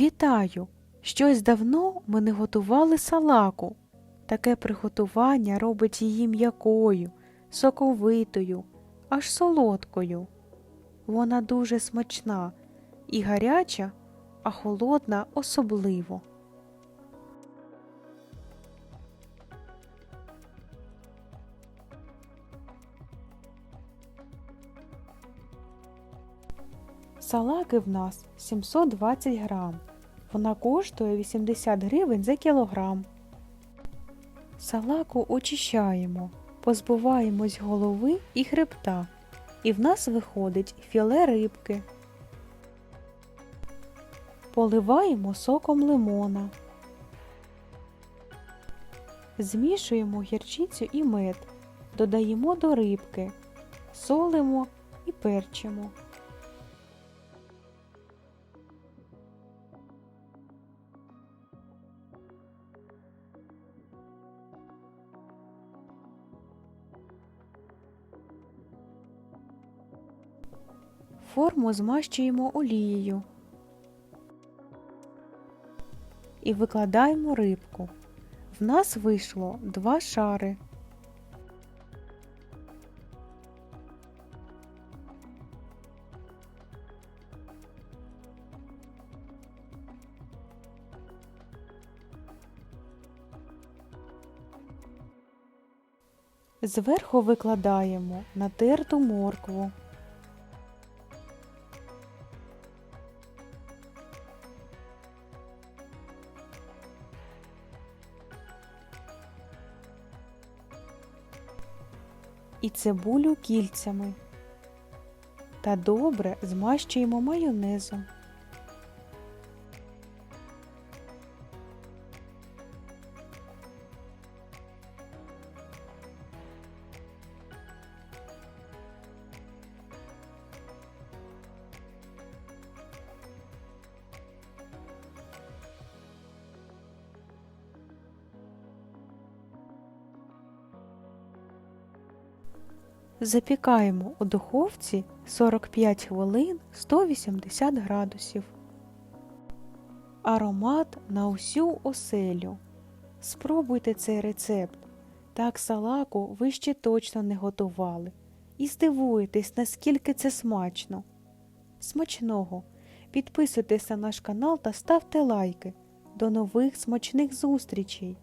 Вітаю! Щось давно ми не готували салаку. Таке приготування робить її м'якою, соковитою, аж солодкою. Вона дуже смачна і гаряча, а холодна особливо. Салаки в нас 720 грам. Вона коштує 80 гривень за кілограм. Салаку очищаємо, позбуваємось голови і хребта. І в нас виходить філе рибки. Поливаємо соком лимона. Змішуємо гірчицю і мед. Додаємо до рибки. Солимо і перчимо. Форму змащуємо олією і викладаємо рибку. В нас вийшло два шари. Зверху викладаємо натерту моркву. І цибулю кільцями та добре змащуємо майонезом. Запікаємо у духовці 45 хвилин 180 градусів. Аромат на усю оселю. Спробуйте цей рецепт. Так салаку ви ще точно не готували. І здивуєтесь, наскільки це смачно. Смачного! Підписуйтесь на наш канал та ставте лайки. До нових смачних зустрічей!